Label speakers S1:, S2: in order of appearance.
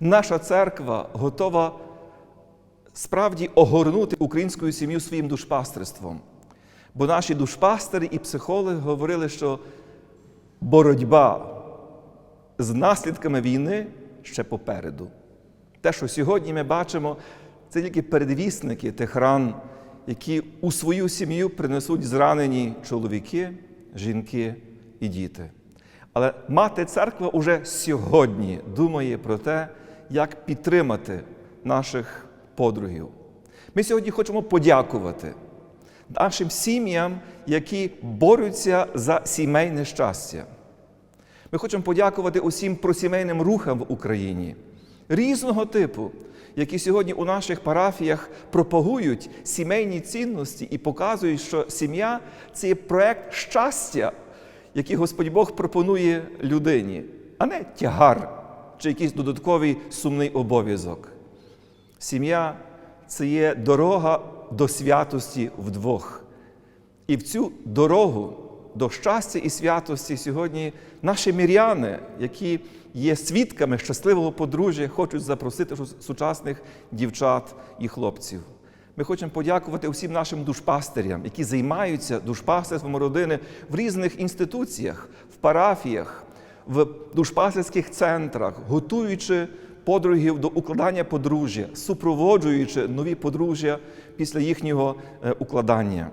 S1: Наша церква готова справді огорнути українську сім'ю своїм душпастерством. Бо наші душпастери і психологи говорили, що боротьба з наслідками війни ще попереду. Те, що сьогодні ми бачимо, це тільки передвісники тих ран, які у свою сім'ю принесуть зранені чоловіки, жінки і діти. Але мати церква уже сьогодні думає про те, як підтримати наших подругів. Ми сьогодні хочемо подякувати нашим сім'ям, які борються за сімейне щастя. Ми хочемо подякувати усім просімейним рухам в Україні різного типу, які сьогодні у наших парафіях пропагують сімейні цінності і показують, що сім'я це є проект щастя, який Господь Бог пропонує людині, а не тягар чи якийсь додатковий сумний обов'язок. Сім'я це є дорога до святості вдвох. І в цю дорогу до щастя і святості сьогодні наші міряни, які є свідками щасливого подружжя, хочуть запросити сучасних дівчат і хлопців. Ми хочемо подякувати усім нашим душпастерям, які займаються душпастерством родини в різних інституціях, в парафіях, в душпастерських центрах, готуючи подругів до укладання подружжя, супроводжуючи нові подружжя після їхнього е, укладання.